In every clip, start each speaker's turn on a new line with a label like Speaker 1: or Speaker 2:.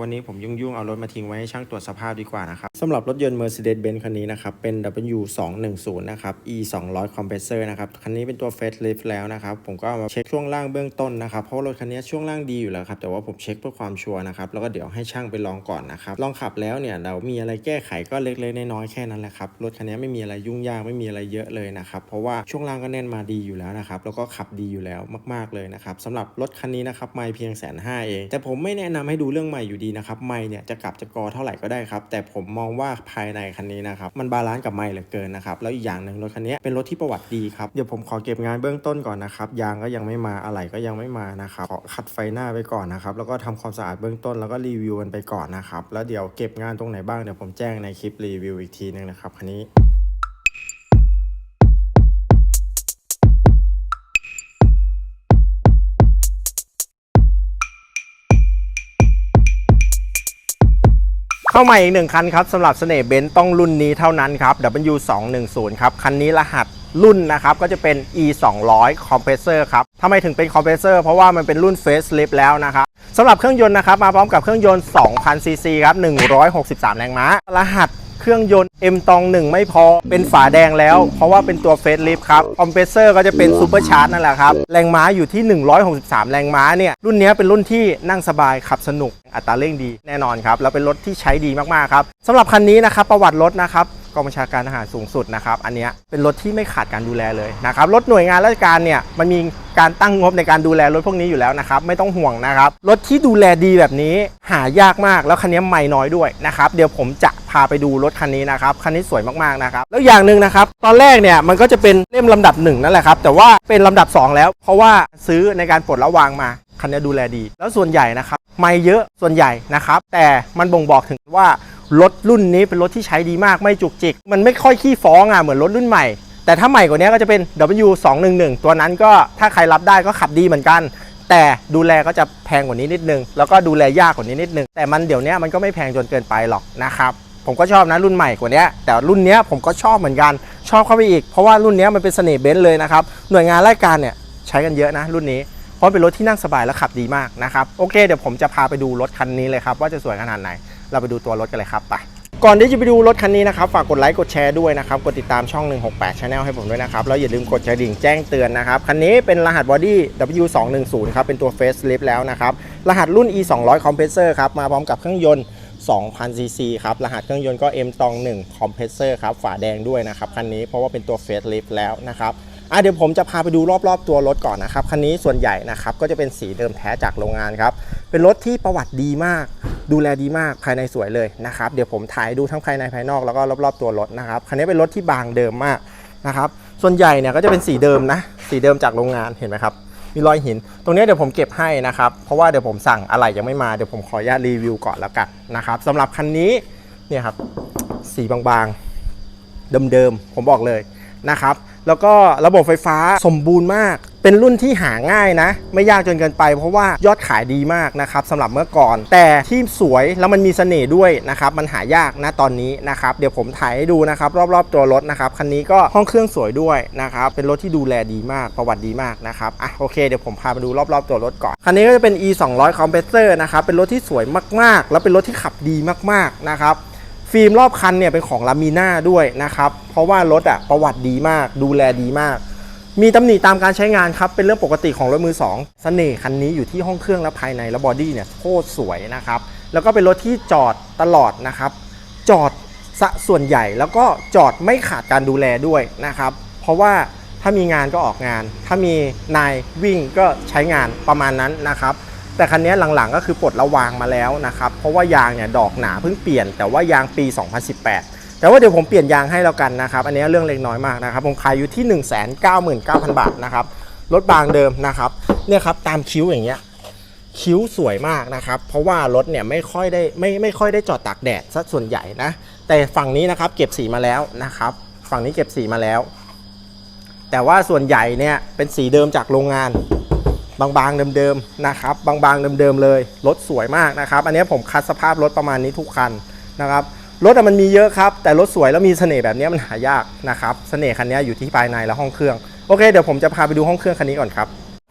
Speaker 1: วันนี้ผมยุ่งๆ เอารถมาทิ้งไว้ให้ช่างตรวจสภาพดีกว่านะครับสำหรับรถยนต์ Mercedes-Benz คันนี้นะครับ เป็น W210 นะครับ E 200 Compressor นะครับ คันนี้เป็นตัว Facelift แล้วนะครับ ผมก็เอามาเช็คช่วงล่างเบื้องต้นนะครับ เพราะรถคันนี้ช่วงล่างดีอยู่แล้วครับ แต่ว่าผมเช็คเพื่อความชัวร์นะครับ แล้วก็เดี๋ยวให้ช่างไปลองก่อนนะครับ ลองขับแล้วเนี่ยเรามีอะไรแก้ไขก็เล็กๆน้อยๆแค่นั้นแหละครับ รถคันนี้ไม่มีอะไรยุ่งยากไม่มีอะไรเยอะเลยนะครับ เพราะว่าช่วงล่างก็แน่นมาดีอยู่แล้วนะครับ แล้วก็ขับดีอยู่แล้วมาก ๆเลยนะครับสำหรับรถคันนี้นะครับไม่เพียงแสนห้าเอง แต่ผมไม่แนะนำให้ดูเรื่องใหม่อยู่ดีนะครับไม่เนี่ยจะกลับจะกอเท่าไหร่ก็ได้ครับ แต่ผมมองว่าภายในคันนี้นะครับมันบาลานซ์กับไม่เหลือเกินนะครับแล้วอีกอย่างหนึ่งรถคันนี้เป็นรถที่ประวัติดีครับเดี๋ยวผมขอเก็บงานเบื้องต้นก่อนนะครับยางก็ยังไม่มาอะไหล่ก็ยังไม่มานะครับขอขัดไฟหน้าไปก่อนนะครับแล้วก็ทำความสะอาดเบื้องต้นแล้วก็รีวิวกันไปก่อนนะครับแล้วเดี๋ยวเก็บงานตรงไหนบ้างเดี๋ยวผมแจ้งในคลิปรีวิวอีกทีนึงนะครับคันนี้ เข้ามาอีกหนึ่งคันครับสำหรับเสน่ห์เบนซ์ต้องรุ่นนี้เท่านั้นครับ W210 ครับคันนี้รหัสรุ่นนะครับก็จะเป็น E 200 Compressor ครับทำไมถึงเป็น Compressor เพราะว่ามันเป็นรุ่น Facelift แล้วนะครับสำหรับเครื่องยนต์นะครับมาพร้อมกับเครื่องยนต์ 2,000ซีซีครับ163 แรงม้ารหัส เครื่องยนต์ M ตอง1ไม่พอเป็นฝาแดงแล้ว เพราะว่าเป็นตัวเฟสลิฟครับคอมเพรสเซอร์ก็จะเป็นซูเปอร์ชาร์จนั่นแหละครับ แรงม้าอยู่ที่ 163 แรงม้าเนี่ย รุ่นนี้เป็นรุ่นที่นั่งสบายขับสนุกอัตราเร่งดีแน่นอนครับ แล้วเป็นรถที่ใช้ดีมากๆครับสำหรับคันนี้นะครับประวัติรถนะครับ กองบัญชาการทหารสูงสุดนะครับ อันนี้เป็นรถที่ไม่ขาดการดูแลเลยนะครับ รถหน่วยงานราชการเนี่ยมันมีการตั้งงบในการดูแลรถพวกนี้อยู่แล้วนะครับ ไม่ต้องห่วงนะครับ รถที่ดูแลดีแบบนี้หายากมาก แล้วคันนี้ไม่น้อยด้วยนะครับ เดี๋ยวผมจะพาไปดูรถคันนี้นะครับ คันนี้สวยมากๆนะครับ แล้วอย่างหนึ่งนะครับ ตอนแรกเนี่ยมันก็จะเป็นเล่มลำดับหนึ่งนั่นแหละครับ แต่ว่าเป็นลำดับสองแล้ว เพราะว่าซื้อในการปลดระวางมา คันนี้ดูแลดี แล้วส่วนใหญ่นะครับ ไม่เยอะส่วนใหญ่นะครับ แต่มันบ่งบอกถึงว่า รถรุ่นนี้เป็นรถที่ใช้ดีมากไม่จุกจิก มันไม่ค่อยขี้ฟ้องอะเหมือนรถรุ่นใหม่ แต่ถ้าใหม่กว่านี้ก็จะเป็น W211 ตัวนั้นก็ถ้าใครรับได้ก็ขับดีเหมือนกัน แต่ดูแลก็จะแพงกว่านี้นิดนึง แล้วก็ดูแลยากกว่านี้นิดนึง แต่มันเดี๋ยวนี้มันก็ไม่แพงจนเกินไปหรอกนะครับผมก็ชอบนะรุ่นใหม่กว่านี้แต่รุ่นนี้ผมก็ชอบเหมือนกันชอบเข้าไปอีกเพราะว่ารุ่นนี้มันเป็นเสน่ห์เบนซ์เลยนะครับหน่วยงานราชการเนี่ยใช้กันเยอะนะรุ่นนี้เพราะเป็นรถที่นั่งสบายและขับดีมากนะครับโอเคเดี๋ยวผมจะพาไปดูรถคันนี้เลยครับว่าจะสวยขนาดไหน เราไปดูตัวรถกันเลยครับไปก่อนที่จะไปดูรถคันนี้นะครับฝากกดไลค์กดแชร์ด้วยนะครับกดติดตามช่อง 168 Channel ให้ผมด้วยนะครับแล้วอย่าลืมกดกระดิ่งแจ้งเตือนนะครับคันนี้เป็นรหัสบอดี้ W210 ครับเป็นตัว Facelift แล้วนะครับรหัสรุ่น E 200 Compressor ครับมาพร้อมกับเครื่องยนต์ 2,000ซีซีครับรหัสเครื่องยนต์ก็ M ตอง1 Compressor ครับฝาแดงด้วยนะครับคันนี้เพราะว่าเป็นตัว Facelift แล้วนะครับอะเดี๋ยวผมจะพาไปดูรอบๆตัวรถก่อนนะครับคันนี้ส่วนใหญ่นะครับก็จะเป็นสีเดิมแท้จากโรงงานครับ เป็นรถที่ประวัติดีมาก ดูแลดีมากภายในสวยเลยนะครับ เดี๋ยวผมถ่ายดูทั้งภายในภายนอกแล้วก็รอบๆตัวรถนะครับคันนี้เป็นรถที่บางเดิมมากนะครับ ส่วนใหญ่เนี่ยก็จะเป็นสีเดิมนะ สีเดิมจากโรงงานเห็นไหมครับมีรอยหิน ตรงนี้เดี๋ยวผมเก็บให้นะครับ เพราะว่าเดี๋ยวผมสั่งอะไรยังไม่มาเดี๋ยวผมขออนุญาตรีวิวก่อนแล้วกันนะครับสำหรับคันนี้เนี่ยครับสีบางๆเดิมๆผมบอกเลยนะครับ แล้วก็ระบบไฟฟ้าสมบูรณ์มาก เป็นรุ่นที่หาง่ายนะ ไม่ยากจนเกินไป เพราะว่ายอดขายดีมากนะครับสำหรับเมื่อก่อน แต่ที่สวยแล้วมันมีเสน่ห์ด้วยนะครับมันหายากนะตอนนี้นะครับเดี๋ยวผมถ่ายให้ดูนะครับรอบๆตัวรถนะครับคันนี้ก็ห้องเครื่องสวยด้วยนะครับเป็นรถที่ดูแลดีมากประวัติดีมากนะครับอะโอเคเดี๋ยวผมพาไปดูรอบๆตัวรถก่อนคันนี้ก็จะเป็น e 2 0 0 compressor นะครับเป็นรถที่สวยมากๆ แล้วเป็นรถที่ขับดีมากๆนะครับฟิล์มรอบคันเนี่ยเป็นของลามีน่าด้วยนะครับเพราะว่ารถอะประวัติดีมาก ดูแลดีมาก มีตำหนิตามการใช้งานครับ เป็นเรื่องปกติของรถมือ2เสน่ห์คันนี้อยู่ที่ห้องเครื่องและภายในและบอดี้เนี่ยโคตรสวยนะครับ แล้วก็เป็นรถที่จอดตลอดนะครับ จอดสะส่วนใหญ่แล้วก็จอดไม่ขาดการดูแลด้วยนะครับ เพราะว่าถ้ามีงานก็ออกงาน ถ้ามีนายวิ่งก็ใช้งานประมาณนั้นนะครับ แต่คันนี้หลังๆก็คือปลดระวางมาแล้วนะครับ เพราะว่ายางเนี่ยดอกหนาเพิ่งเปลี่ยน แต่ว่ายางปี 2018 แต่ว่าเดี๋ยวผมเปลี่ยนยางให้แล้วกันนะครับ อันนี้เรื่องเล็กน้อยมากนะครับ ผมขายอยู่ที่ 199,000 บาทนะครับ รถบางเดิมนะครับ เนี่ยครับตามคิ้วอย่างเงี้ย คิ้วสวยมากนะครับ เพราะว่ารถเนี่ยไม่ค่อยได้ไม่ไม่ค่อยได้จอดตากแดดซะส่วนใหญ่นะ แต่ฝั่งนี้นะครับเก็บสีมาแล้วนะครับ ฝั่งนี้เก็บสีมาแล้ว แต่ว่าส่วนใหญ่เนี่ยเป็นสีเดิมจากโรงงานบางๆเดิมๆนะครับ บางๆเดิมๆเลย รถสวยมากนะครับ อันนี้ผมคัดสภาพรถประมาณนี้ทุกคันนะครับ รถอะมันมีเยอะครับ แต่รถสวยแล้วมีเสน่ห์แบบนี้มันหายากนะครับเสน่ห์คันนี้อยู่ที่ภายในและห้องเครื่องโอเคเดี๋ยวผมจะพาไปดูห้องเครื่องคันนี้ก่อนครับ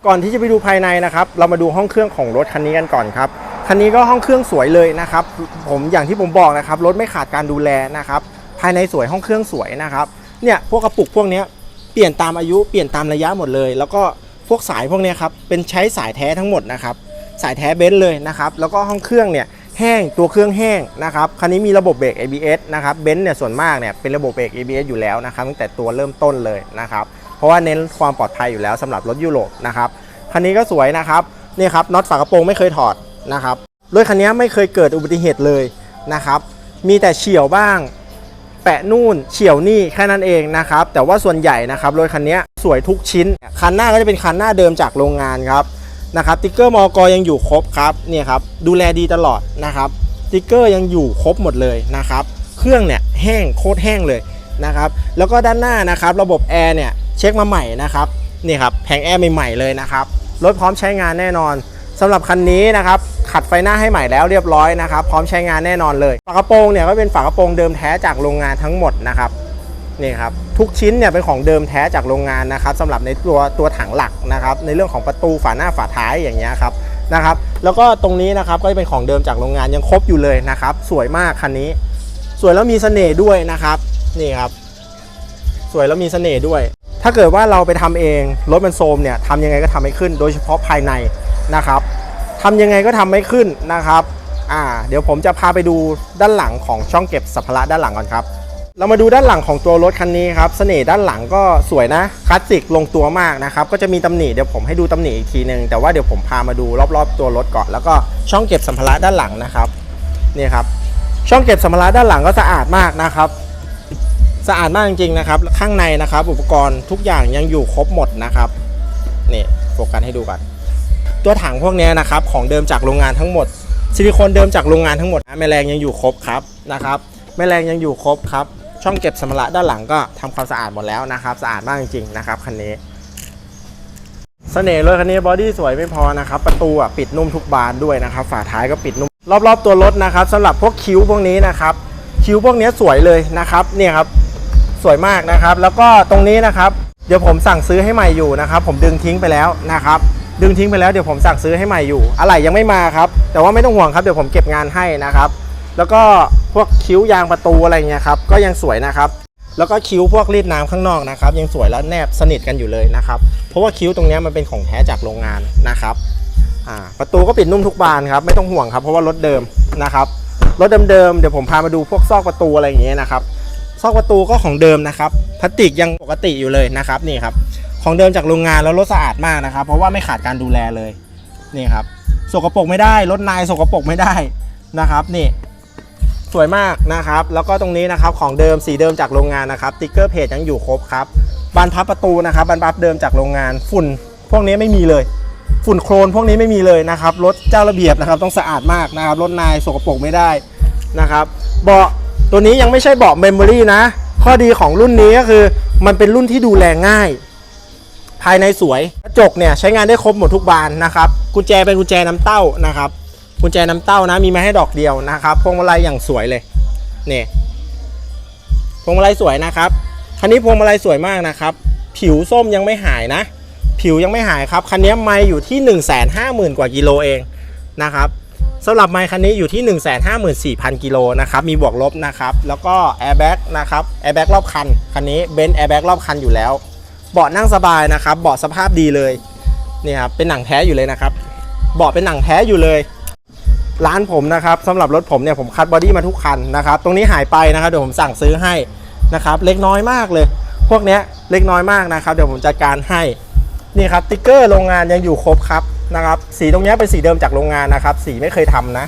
Speaker 1: ก่อนที่จะไปดูภายในนะครับ เรามาดูห้องเครื่องของรถคันนี้กันก่อนครับคันนี้ก็ห้องเครื่องสวยเลยนะครับ ผมอย่างที่ผมบอกนะครับรถไม่ขาดการดูแลนะครับภายในสวยห้องเครื่องสวยนะครับเนี่ยพวกกระปุกพวกนี้เปลี่ยนตามอายุเปลี่ยนตามระยะหมดเลย แล้วก็พวกสายพวกนี้ครับเป็นใช้สายแท้ทั้งหมดนะครับสายแท้เบนซ์เลยนะครับแล้วก็ห้องเครื่องเนี่ย แห้งตัวเครื่องแห้งนะครับคันนี้มีระบบเบรก ABS นะครับเบนซ์เนี่ยส่วนมากเนี่ยเป็นระบบเบรก ABS อยู่แล้วนะครับตั้งแต่ตัวเริ่มต้นเลยนะครับเพราะว่าเน้นความปลอดภัยอยู่แล้วสำหรับรถยุโรปนะครับคันนี้ก็สวยนะครับนี่ครับน็อตฝากระโปรงไม่เคยถอดนะครับรถคันนี้ไม่เคยเกิดอุบัติเหตุเลยนะครับมีแต่เฉียวบ้าง แปะนู่นเฉียวนี่แค่นั้นเองนะครับแต่ว่าส่วนใหญ่นะครับรถคันนี้สวยทุกชิ้นคันหน้าก็จะเป็นคันหน้าเดิมจากโรงงานครับ นะครับติ๊กเกอร์มอกยังอยู่ครบครับเนี่ยครับดูแลดีตลอดนะครับติ๊กเกอร์ยังอยู่ครบหมดเลยนะครับเครื่องเนี่ยแห้งโคตรแห้งเลยนะครับแล้วก็ด้านหน้านะครับระบบแอร์เนี่ยเช็คมาใหม่นะครับนี่ครับแผงแอร์ใหม่ๆเลยนะครับรถพร้อมใช้งานแน่นอนสำหรับคันนี้นะครับขัดไฟหน้าให้ใหม่แล้วเรียบร้อยนะครับ พร้อมใช้งานแน่นอนเลยฝากระโปรงเนี่ยก็เป็นฝากระโปรงเดิมแท้จากโรงงานทั้งหมดนะครับ นี่ครับทุกชิ้นเนี่ยเป็นของเดิมแท้จากโรงงานนะครับสำหรับในตัวตัวถังหลักนะครับในเรื่องของประตูฝาหน้าฝาท้ายอย่างเงี้ยครับนะครับแล้วก็ตรงนี้นะครับก็จะเป็นของเดิมจากโรงงานยังครบอยู่เลยนะครับสวยมากคันนี้ สวยแล้วมีเสน่ห์ด้วยนะครับนี่ครับ สวยแล้วมีเสน่ห์ด้วย ถ้าเกิดว่าเราไปทำเองรถมันโทมเนี่ยทำยังไงก็ทำไม่ขึ้น โดยเฉพาะภายในนะครับทำยังไงก็ทำไม่ขึ้นนะครับอ่าเดี๋ยวผมจะพาไปดูด้านหลังของช่องเก็บสัมภาระด้านหลังก่อนครับ เรามาดูด้านหลังของตัวรถคันนี้ครับเสน่ห์ด้านหลังก็สวยนะคลาสสิกลงตัวมากนะครับก็จะมีตำหนิเดี๋ยวผมให้ดูตำหนิอีกทีหนึ่งแต่ว่าเดี๋ยวผมพามาดูรอบๆตัวรถก่อนแล้วก็ช่องเก็บสัมภาระด้านหลังนะครับนี่ครับช่องเก็บสัมภาระด้านหลังก็สะอาดมากนะครับ สะอาดมากจริงๆนะครับข้างในนะครับ อุปกรณ์ทุกอย่างยังอยู่ครบหมดนะครับนี่โฟกัสให้ดูกันตัวถังพวกนี้นะครับของเดิมจากโรงงานทั้งหมดซิลิโคนเดิมจากโรงงานทั้งหมดแม่แรงยังอยู่ครบครับนะครับแม่แรงยังอยู่ครบครับ ช่องเก็บสัมภาระด้านหลังก็ทำความสะอาดหมดแล้วนะครับ สะอาดมากจริงๆนะครับคันนี้เสน่ห์รถคันนี้บอดี้สวยไม่พอนะครับประตูอะปิดนุ่มทุกบานด้วยนะครับ ฝาท้ายก็ปิดนุ่ม รอบๆตัวรถนะครับสำหรับพวกคิ้วพวกนี้นะครับ คิ้วพวกนี้สวยเลยนะครับเนี่ยครับสวยมากนะครับ แล้วก็ตรงนี้นะครับเดี๋ยวผมสั่งซื้อให้ใหม่อยู่นะครับ ผมดึงทิ้งไปแล้วนะครับดึงทิ้งไปแล้วเดี๋ยวผมสั่งซื้อให้ใหม่อยู่ อะไรยังไม่มาครับ แต่ว่าไม่ต้องห่วงครับเดี๋ยวผมเก็บงานให้นะครับ แล้วก็พวกคิ้วยางประตูอะไรเงี้ยครับก็ยังสวยนะครับ แล้วก็คิ้วพวกรีดน้ำข้างนอกนะครับ ยังสวยแล้วแนบสนิทกันอยู่เลยนะครับเพราะว่าคิ้วตรงนี้มันเป็นของแท้จากโรงงานนะครับประตูก็ปิดนุ่มทุกบานครับไม่ต้องห่วงครับเพราะว่ารถเดิมนะครับรถเดิมๆเดี๋ยวผมพามาดูพวกซอกประตูอะไรอย่างเงี้ยนะครับซอกประตูก็ของเดิมนะครับพลาสติกยังปกติอยู่เลยนะครับนี่ครับของเดิมจากโรงงานแล้วรถสะอาดมากนะครับ เพราะว่าไม่ขาดการดูแลเลยนี่ครับสกปรกไม่ได้รถนายสกปรกไม่ได้นะครับนี่ สวยมากนะครับ แล้วก็ตรงนี้นะครับของเดิมสีเดิมจากโรงงานนะครับติ๊กเกอร์เพจยังอยู่ครบครับบานพับประตูนะครับบานพับเดิมจากโรงงาน ฝุ่น พวกนี้ไม่มีเลย ฝุ่นโครนพวกนี้ไม่มีเลยนะครับรถเจ้าระเบียบนะครับ ต้องสะอาดมากนะครับรถนายสกปรกไม่ได้นะครับเบาะตัวนี้ยังไม่ใช่เบาะเมมโมรี่นะ ข้อดีของรุ่นนี้ก็คือ มันเป็นรุ่นที่ดูแลง่าย ภายในสวยกระจกเนี่ยใช้งานได้ครบหมดทุกบานนะครับกุญแจเป็นกุญแจน้ำเต้านะครับ กุญแจน้ำเต้านะมีมาให้ดอกเดียวนะครับพวงมาลัยอย่างสวยเลยนี่พวงมาลัยสวยนะครับคันนี้พวงมาลัยสวยมากนะครับ ผิวส้มยังไม่หายนะ ผิวยังไม่หายครับคันนี้ไมล์อยู่ที่ 1 5 0 0 0 0 กว่ากิโลเองนะครับสำหรับไมล์คันนี้อยู่ที่ 1 5 4 0 0 0 กิโลนะครับ มีบวกลบนะครับ แล้วก็แอร์แบ็กนะครับ แอร์แบ็กรอบคัน คันนี้เบนซ์แอร์แบ็กรอบคันอยู่แล้ว เบาะนั่งสบายนะครับ เบาะสภาพดีเลย นี่ครับ เป็นหนังแท้อยู่เลยนะครับ เบาะเป็นหนังแท้อยู่เลย ร้านผมนะครับสำหรับรถผมเนี่ยผมคัดบอดี้มาทุกคันนะครับ ตรงนี้หายไปนะครับเดี๋ยวผมสั่งซื้อให้นะครับ เล็กน้อยมากเลย พวกเนี้ยเล็กน้อยมากนะครับ เดี๋ยวผมจัดการให้นี่ครับติ๊กเกอร์โรงงานยังอยู่ครบครับนะครับ สีตรงเนี้ยเป็นสีเดิมจากโรงงานนะครับ สีไม่เคยทำนะ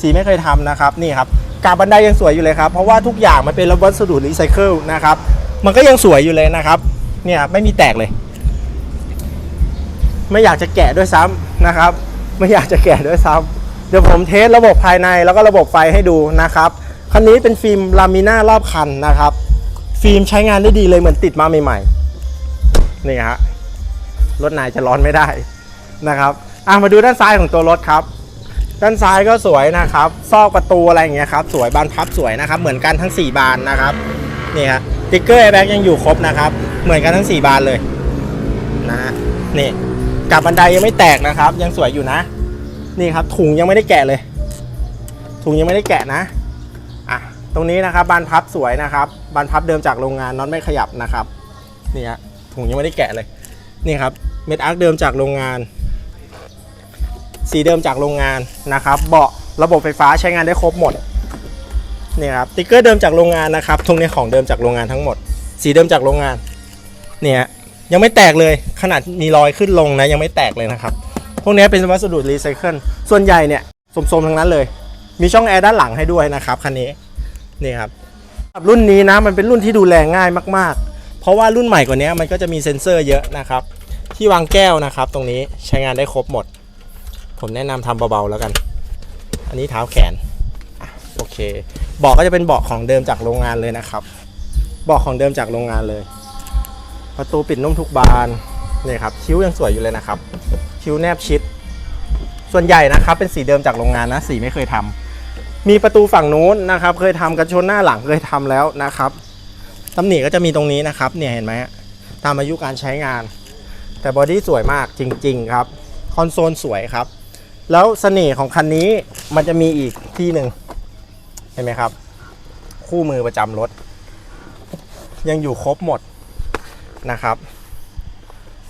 Speaker 1: สีไม่เคยทำนะครับนี่ครับกาบบันไดยังสวยอยู่เลยครับเพราะว่าทุกอย่างมันเป็นวัสดุรีไซเคิลนะครับมันก็ยังสวยอยู่เลยนะครับเนี่ยไม่มีแตกเลย ไม่อยากจะแกะด้วยซ้ำนะครับ ไม่อยากจะแกะด้วยซ้ำ เดี๋ยวผมเทสระบบภายในแล้วก็ระบบไฟให้ดูนะครับ คันนี้เป็นฟิล์มลามิน่ารอบคันนะครับ ฟิล์มใช้งานได้ดีเลยเหมือนติดมาใหม่ๆ นี่ฮะ รถนายจะร้อนไม่ได้นะครับ อะมาดูด้านซ้ายของตัวรถครับ ด้านซ้ายก็สวยนะครับ ซอกประตูอะไรอย่างเงี้ยครับ สวยบานพับสวยนะครับ เหมือนกันทั้ง 4 บานนะครับ นี่ครับติ๊กเกอร์แอร์แบ็กยังอยู่ครบนะครับ เหมือนกันทั้ง 4 บานเลยนะฮะนี่กับบันไดยังไม่แตกนะครับ ยังสวยอยู่นะ นี่ครับถุงยังไม่ได้แกะเลย ถุงยังไม่ได้แกะนะอะตรงนี้นะครับบานพับสวยนะครับบานพับเดิมจากโรงงานน็อตไม่ขยับนะครับนี่ฮะถุงยังไม่ได้แกะเลยนี่ครับเม็ดอาร์คเดิมจากโรงงาน สีเดิมจากโรงงานนะครับเบาะระบบไฟฟ้าใช้งานได้ครบหมดนี่ครับติ๊กเกอร์เดิมจากโรงงานนะครับทุกนี้ของเดิมจากโรงงานทั้งหมด สีเดิมจากโรงงานเนี่ยยังไม่แตกเลยขนาดมีรอยขึ้นลงนะยังไม่แตกเลยนะครับ พวกนี้เป็นวัสดุรีไซเคิลส่วนใหญ่เนี่ยสมๆทั้งนั้นเลย มีช่องแอร์ด้านหลังให้ด้วยนะครับคันนี้นี่ครับรุ่นนี้นะมันเป็นรุ่นที่ดูแลง่ายมากๆ เพราะว่ารุ่นใหม่กว่านี้มันก็จะมีเซ็นเซอร์เยอะนะครับ ที่วางแก้วนะครับ ตรงนี้ใช้งานได้ครบหมด ผมแนะนำทำเบาๆแล้วกัน อันนี้เท้าแขนโอเคเบาะก็จะเป็นเบาะของเดิมจากโรงงานเลยนะครับเบาะของเดิมจากโรงงานเลย ประตูปิดนุ่มทุกบาน นี่ครับคิ้วยังสวยอยู่เลยนะครับ คิ้วแนบชิด ส่วนใหญ่นะครับเป็นสีเดิมจากโรงงานนะสีไม่เคยทำมีประตูฝั่งนู้นนะครับ เคยทำกันชนหน้าหลังเคยทำแล้วนะครับตำหนิก็จะมีตรงนี้นะครับเนี่ยเห็นไหมตามอายุการใช้งาน แต่บอดี้สวยมากจริง ๆ ครับคอนโซลสวยครับ แล้วเสน่ห์ของคันนี้มันจะมีอีกที่หนึ่งเห็นไหมครับ คู่มือประจำรถ ยังอยู่ครบหมดนะครับ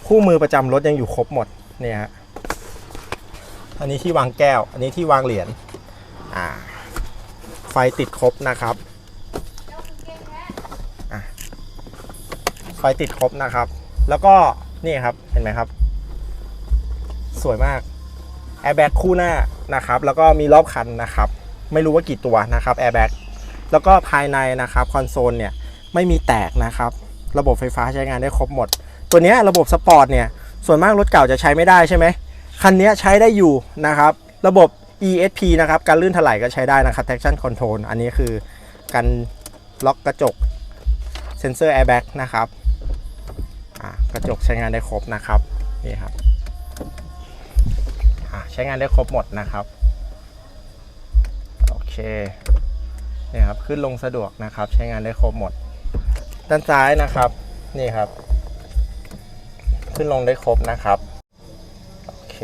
Speaker 1: คู่มือประจำรถยังอยู่ครบหมดเนี่ยฮะอันนี้ที่วางแก้ว อันนี้ที่วางเหรียญอ่า ไฟติดครบนะครับไฟติดครบนะครับ แล้วก็นี่ครับเห็นไหมครับ สวยมากแอร์แบ็กคู่หน้านะครับ แล้วก็มีรอบคันนะครับ ไม่รู้ว่ากี่ตัวนะครับแอร์แบ็กแล้วก็ภายในนะครับคอนโซลเนี่ยไม่มีแตกนะครับ ระบบไฟฟ้าใช้งานได้ครบหมด ตัวนี้ระบบสปอร์ตเนี่ยส่วนมากรถเก่าจะใช้ไม่ได้ใช่ไหมคันนี้ใช้ได้อยู่นะครับ ระบบ ESP นะครับ การลื่นถลายก็ใช้ได้นะครับ traction control อันนี้คือการล็อกกระจกเซนเซอร์ airbag นะครับอะกระจกใช้งานได้ครบนะครับนี่ครับอะใช้งานได้ครบหมดนะครับโอเคนี่ครับขึ้นลงสะดวกนะครับ ใช้งานได้ครบหมด ด้านซ้ายนะครับนี่ครับ ขึ้นลงได้ครบนะครับโอเค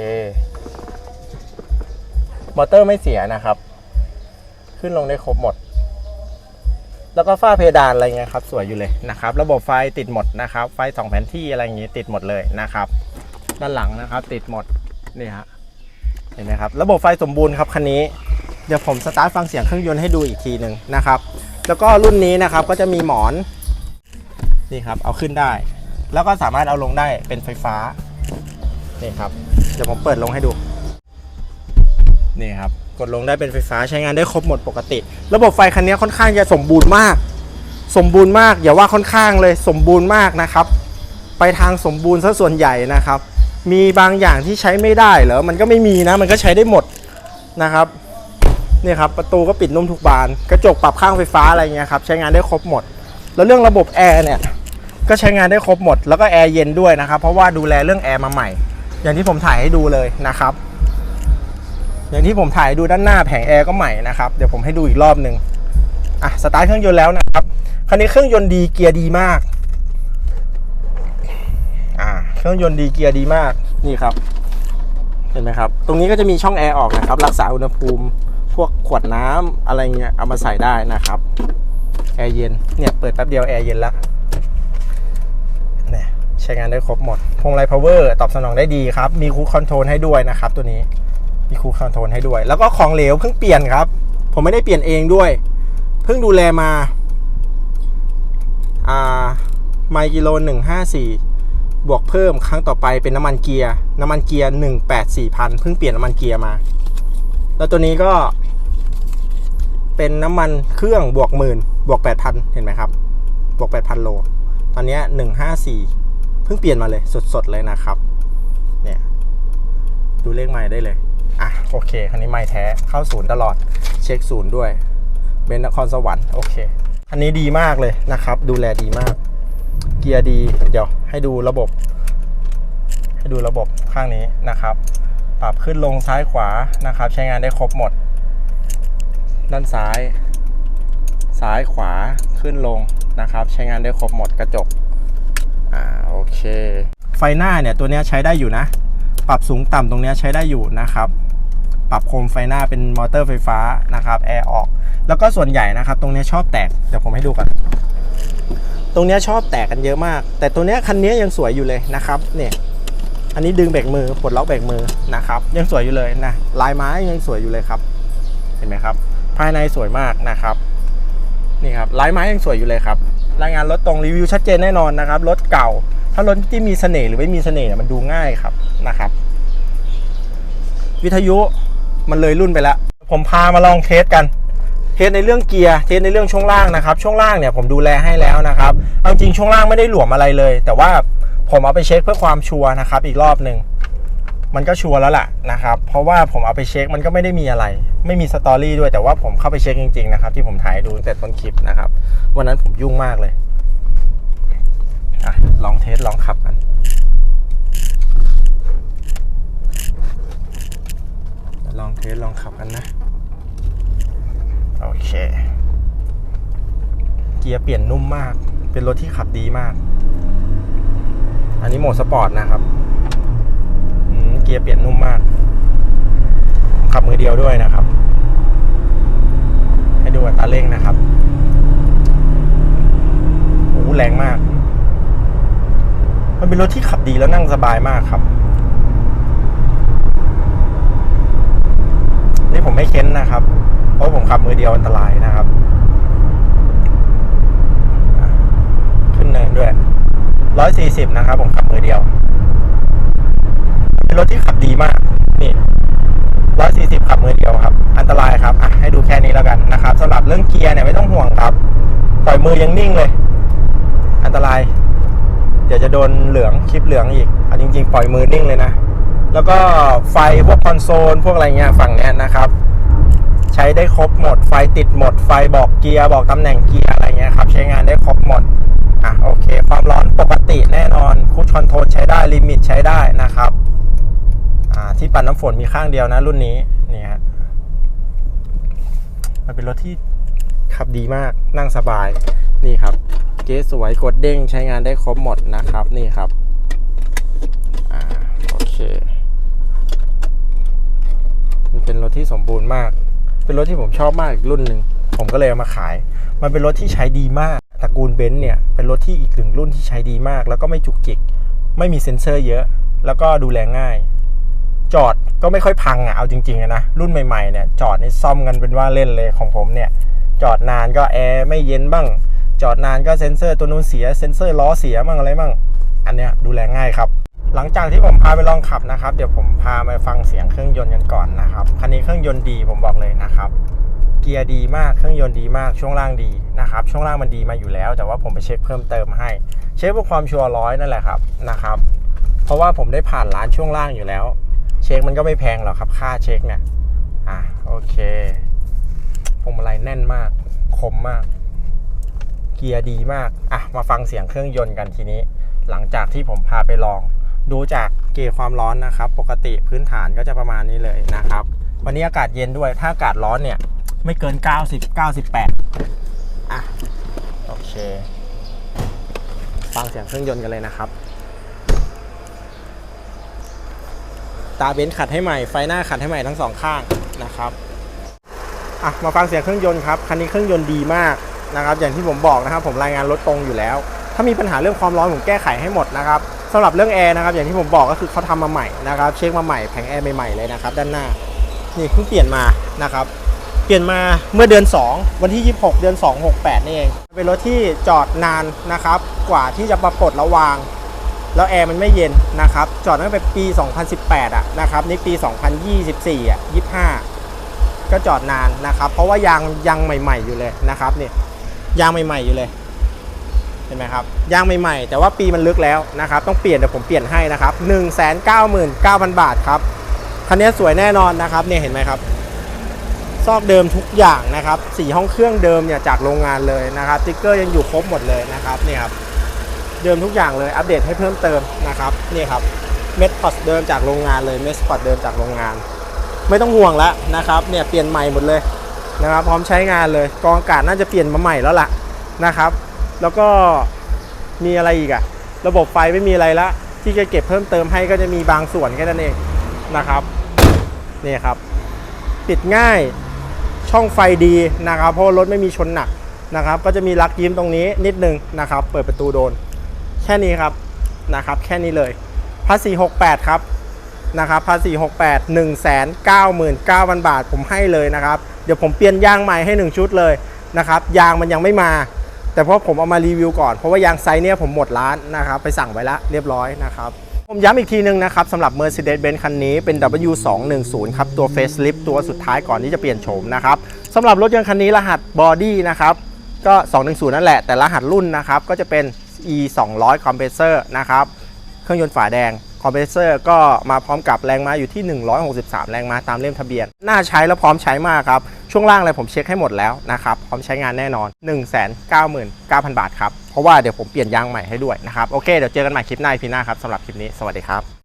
Speaker 1: มอเตอร์ไม่เสียนะครับ ขึ้นลงได้ครบหมด แล้วก็ฝ้าเพดานอะไรเงี้ยครับ สวยอยู่เลยนะครับ ระบบไฟติดหมดนะครับ ไฟสองแผนที่อะไรอย่างงี้ติดหมดเลยนะครับ ด้านหลังนะครับ ติดหมดนี่ฮะเห็นไหมครับ ระบบไฟสมบูรณ์ครับคันนี้เดี๋ยวผมสตาร์ทฟังเสียงเครื่องยนต์ให้ดูอีกทีหนึ่งนะครับ แล้วก็รุ่นนี้นะครับก็จะมีหมอนนี่ครับเอาขึ้นได้ แล้วก็สามารถเอาลงได้เป็นไฟฟ้านี่ครับเดี๋ยวผมเปิดลงให้ดูนี่ครับกดลงได้เป็นไฟฟ้าใช้งานได้ครบหมดปกติ ระบบไฟคันนี้ค่อนข้างจะสมบูรณ์มาก สมบูรณ์มากอย่าว่าค่อนข้างเลยสมบูรณ์มากนะครับ ไปทางสมบูรณ์ซะส่วนใหญ่นะครับ มีบางอย่างที่ใช้ไม่ได้เหรอมันก็ไม่มีนะ มันก็ใช้ได้หมดนะครับนี่ครับประตูก็ปิดนุ่มทุกบาน กระจกปรับข้างไฟฟ้าอะไรเงี้ยครับใช้งานได้ครบหมด แล้วเรื่องระบบแอร์เนี่ย ก็ใช้งานได้ครบหมดแล้วก็แอร์เย็นด้วยนะครับ เพราะว่าดูแลเรื่องแอร์มาใหม่ อย่างที่ผมถ่ายให้ดูเลยนะครับ อย่างที่ผมถ่ายดูด้านหน้าแผงแอร์ก็ใหม่นะครับ เดี๋ยวผมให้ดูอีกรอบหนึ่งอะสตาร์ทเครื่องยนต์แล้วนะครับคันนี้เครื่องยนต์ดีเกียร์ดีมากอ่าเครื่องยนต์ดีเกียร์ดีมากนี่ครับ เห็นไหมครับ ตรงนี้ก็จะมีช่องแอร์ออกนะครับ รักษาอุณหภูมิพวกขวดน้ำอะไรเงี้ยเอามาใส่ได้นะครับ แอร์เย็นเนี่ยเปิดแป๊บเดียวแอร์เย็นแล้ว ใช้งานได้ครบหมดพวงไลพาวเวอร์ตอบสนองได้ดีครับ มีคูคอนโทรลให้ด้วยนะครับ ตัวนี้มีคูคอนโทรลให้ด้วย แล้วก็ของเหลวเพิ่งเปลี่ยนครับ ผมไม่ได้เปลี่ยนเองด้วย เพิ่งดูแลมาอ่าไมล์กิโลหนึ่งห้าสี่บวกเพิ่มครั้งต่อไปเป็นน้ำมันเกียร์น้ำมันเกียร์หนึ่งแปดสี่พันเพิ่งเปลี่ยนน้ำมันเกียร์มา แล้วตัวนี้ก็เป็นน้ำมันเครื่องบวกหมื่นบวกแปดพันเห็นไหมครับ บวกแปดพันโล ตอนนี้หนึ่งห้าสี่ เพิ่งเปลี่ยนมาเลยสดๆเลยนะครับ เนี่ย ดูเลขไม้ได้เลย อะโอเค คันนี้ไม่แท้เข้าศูนย์ตลอดเช็คศูนย์ด้วยเบนนครสวรรค์โอเคอันนี้ดีมากเลยนะครับ ดูแลดีมาก เกียร์ดี เดี๋ยวให้ดูระบบ ให้ดูระบบข้างนี้นะครับ ปรับขึ้นลงซ้ายขวานะครับ ใช้งานได้ครบหมด ด้านซ้าย ซ้ายขวาขึ้นลงนะครับ ใช้งานได้ครบหมดกระจก อ่าโอเค ไฟหน้าเนี่ยตัวนี้ใช้ได้อยู่นะ ปรับสูงต่ำตรงนี้ใช้ได้อยู่นะครับ ปรับโคมไฟหน้าเป็นมอเตอร์ไฟฟ้านะครับแอร์ออก แล้วก็ส่วนใหญ่นะครับ ตรงนี้ชอบแตกเดี๋ยวผมให้ดูกันตรงนี้ชอบแตกกันเยอะมาก แต่ตัวนี้คันนี้ยังสวยอยู่เลยนะครับเนี่ยอันนี้ดึงเบรกมือปลดล็อกเบรกมือนะครับ ยังสวยอยู่เลยนะลายไม้ยังสวยอยู่เลยครับ เห็นไหมครับ ภายในสวยมากนะครับนี่ครับลายไม้ยังสวยอยู่เลยครับ รายงานรถตรงรีวิวชัดเจนแน่นอนนะครับ รถเก่า ถ้ารถที่มีเสน่ห์หรือไม่มีเสน่ห์เนี่ยมันดูง่ายครับนะครับ วิทยุมันเลยรุ่นไปแล้ว ผมพามาลองเทสกันเทสในเรื่องเกียร์เทสในเรื่องช่วงล่างนะครับ ช่วงล่างเนี่ยผมดูแลให้แล้วนะครับเอาจริงช่วงล่างไม่ได้หลวมอะไรเลย แต่ว่าผมเอาไปเช็คเพื่อความชัวร์นะครับ อีกรอบหนึ่ง มันก็ชัวร์แล้วล่ะนะครับ เพราะว่าผมเอาไปเช็คมันก็ไม่ได้มีอะไร ไม่มีสตอรี่ด้วยแต่ว่าผมเข้าไปเช็คจริงๆนะครับ ที่ผมถ่ายดูตั้งแต่ต้นคลิปนะครับ วันนั้นผมยุ่งมากเลยอลองเทสลองขับกันลองเทสลองขับกันนะ โอเค เกียร์เปลี่ยนนุ่มมาก เป็นรถที่ขับดีมาก อันนี้โหมดสปอร์ตนะครับ กียร์เปลี่ยนนุ่มมาก ขับมือเดียวด้วยนะครับ ให้ดูอัตราเร่งนะครับโอ้แรงมาก มันเป็นรถที่ขับดีแล้วนั่งสบายมากครับ นี่ผมไม่เค้นนะครับ เพราะผมขับมือเดียวอันตรายนะครับขึ้นเนินด้วยร้อยสี่สิบนะครับ ผมขับมือเดียว เป็นรถที่ขับดีมาก นี่ร้อยสี่สิบขับมือเดียวครับ อันตรายครับอะให้ดูแค่นี้แล้วกันนะครับสำหรับเรื่องเกียร์เนี่ยไม่ต้องห่วงครับ ปล่อยมือยังนิ่งเลย อันตราย เดี๋ยวจะโดนเหลืองคลิปเหลืองอีกอันจริง ๆ ปล่อยมือนิ่งเลยนะ แล้วก็ไฟพวกคอนโซลพวกอะไรเงี้ยฝั่งเนี้ยนะครับ ใช้ได้ครบหมด ไฟติดหมด ไฟบอกเกียร์บอกตำแหน่งเกียร์อะไรเงี้ยครับ ใช้งานได้ครบหมดอะโอเค ความร้อนปกติแน่นอนคูดคอนโทรลใช้ได้ลิมิตใช้ได้นะครับ ปัดน้ำฝนมีข้างเดียวนะ รุ่นนี้เนี่ยมันเป็นรถที่ขับดีมากนั่งสบายนี่ครับ เก๊สวยกดเด้งใช้งานได้ครบหมดนะครับนี่ครับอ่าโอเคมันเป็นรถที่สมบูรณ์มาก เป็นรถที่ผมชอบมากอีกรุ่นหนึ่งผมก็เลยเอามาขาย มันเป็นรถที่ใช้ดีมากตระกูลเบนซ์เนี่ยเป็นรถที่อีกหนึ่งรุ่นที่ใช้ดีมาก แล้วก็ไม่จุกจิก ไม่มีเซ็นเซอร์เยอะ แล้วก็ดูแลง่าย จอดก็ไม่ค่อยพังอะเอาจริงๆนะรุ่นใหม่ๆเนี่ยจอดในซ่อมกันเป็นว่าเล่นเลยของผมเนี่ยจอดนานก็แอร์ไม่เย็นบ้าง จอดนานก็เซ็นเซอร์ตัวนู้นเสียเซ็นเซอร์ล้อเสียบ้างอะไรบ้างอันเนี้ยดูแลง่ายครับ หลังจากที่ผมพาไปลองขับนะครับเดี๋ยวผมพามาฟังเสียงเครื่องยนต์กันก่อนนะครับคันนี้เครื่องยนต์ดีผมบอกเลยนะครับเกียร์ดีมากเครื่องยนต์ดีมากช่วงล่างดีนะครับช่วงล่างมันดีมาอยู่แล้ว แต่ว่าผมไปเช็คเพิ่มเติมให้ เช็คเพื่อความชัวร์ร้อยนั่นแหละครับนะครับ เพราะว่าผมได้ผ่านร้านช่วงล่างอยู่แล้ว เช็คมันก็ไม่แพงหรอกครับ ค่าเช็คเนี่ย อะโอเคพวงมาลัยแน่นมาก คมมาก เกียร์ดีมาก อะ มาฟังเสียงเครื่องยนต์กันทีนี้ หลังจากที่ผมพาไปลอง ดูจากเกจความร้อนนะครับ ปกติพื้นฐานก็จะประมาณนี้เลยนะครับ วันนี้อากาศเย็นด้วย ถ้าอากาศร้อนเนี่ย ไม่เกิน 90 98 อะ โอเค ฟังเสียงเครื่องยนต์กันเลยนะครับ ตาเบนซ์ขัดให้ใหม่ ไฟหน้าขัดให้ใหม่ทั้งสองข้างนะครับอะมาฟังเสียงเครื่องยนต์ครับ คันนี้เครื่องยนต์ดีมากนะครับ อย่างที่ผมบอกนะครับผมรายงานรถตรงอยู่แล้ว ถ้ามีปัญหาเรื่องความร้อนผมแก้ไขให้หมดนะครับสำหรับเรื่องแอร์นะครับ อย่างที่ผมบอกก็คือเขาทำมาใหม่นะครับ เช็คมาใหม่แผงแอร์ใหม่ๆเลยนะครับ ด้านหน้า นี่เพิ่งเปลี่ยนมานะครับ เปลี่ยนมาเมื่อเดือน 2 วันที่ 26 เดือน 2 68นี่เอง เป็นรถที่จอดนานนะครับ กว่าที่จะมาปลดระวาง แล้วแอร์มันไม่เย็นนะครับ จอดตั้งแต่ปี 2018 อะนะครับนี่ปี 2024 อะ 25 ก็จอดนานนะครับ เพราะว่ายางยังใหม่ ๆอยู่เลยนะครับนี่ยางใหม่ ๆอยู่เลยเห็นไหมครับยางใหม่ๆ แต่ว่าปีมันลึกแล้วนะครับ ต้องเปลี่ยนเดี๋ยวผมเปลี่ยนให้นะครับ199,000 บาทครับคันนี้สวยแน่นอนนะครับเนี่ยเห็นไหมครับซอกเดิมทุกอย่างนะครับสีห้องเครื่องเดิมเนี่ยจากโรงงานเลยนะครับติ๊กเกอร์ยังอยู่ครบหมดเลยนะครับเนี่ยครับ เดิมทุกอย่างเลยอัปเดตให้เพิ่มเติมนะครับนี่ครับเม็ดพอดเดิมจากโรงงานเลยเม็ดพอดเดิมจากโรงงาน ไม่ต้องห่วงแล้วนะครับเนี่ยเปลี่ยนใหม่หมดเลยนะครับพร้อมใช้งานเลยกองอากาศน่าจะเปลี่ยนมาใหม่แล้วล่ะนะครับ แล้วก็มีอะไรอีกอะระบบไฟไม่มีอะไรละที่จะเก็บเพิ่มเติมให้ก็จะมีบางส่วนแค่นั้นเองนะครับนี่ครับติดง่ายช่องไฟดีนะครับ เพราะรถไม่มีชนหนักนะครับ ก็จะมีลักยิ้มตรงนี้นิดนึงนะครับ เปิดประตูโดน แค่นี้ครับนะครับ แค่นี้เลยภาษี68 ครับนะครับภาษี68 1 9 9 0 0 0 บาทผมให้เลยนะครับ เดี๋ยวผมเปลี่ยนยางใหม่ให้ 1 ชุดเลยนะครับ ยางมันยังไม่มา แต่เพราะผมเอามารีวิวก่อน เพราะว่ายางไซส์เนี้ยผมหมดร้านนะครับ ไปสั่งไว้แล้วเรียบร้อยนะครับ ผมย้ำอีกทีนึงนะครับสำหรับ Mercedes-Benz คันนี้เป็น W210 ครับ ตัว facelift ตัวสุดท้ายก่อนที่จะเปลี่ยนโฉมนะครับสำหรับรถยนต์คันนี้รหัสบอดี้นะครับก็ 210 นั่นแหละแต่รหัสรุ่นนะครับก็จะเป็น E 200 compressor นะครับเครื่องยนต์ฝาแดงคอมเพรสเซอร์ก็มาพร้อมกับแรงม้าอยู่ที่ 163 แรงม้าตามเล่มทะเบียน น่าใช้และพร้อมใช้มากครับ ช่วงล่างอะไรผมเช็คให้หมดแล้วนะครับ พร้อมใช้งานแน่นอน 199,000 บาทครับ เพราะว่าเดี๋ยวผมเปลี่ยนยางใหม่ให้ด้วยนะครับ โอเค เดี๋ยวเจอกันใหม่คลิปหน้าพีหน้าครับสำหรับคลิปนี้ สวัสดีครับ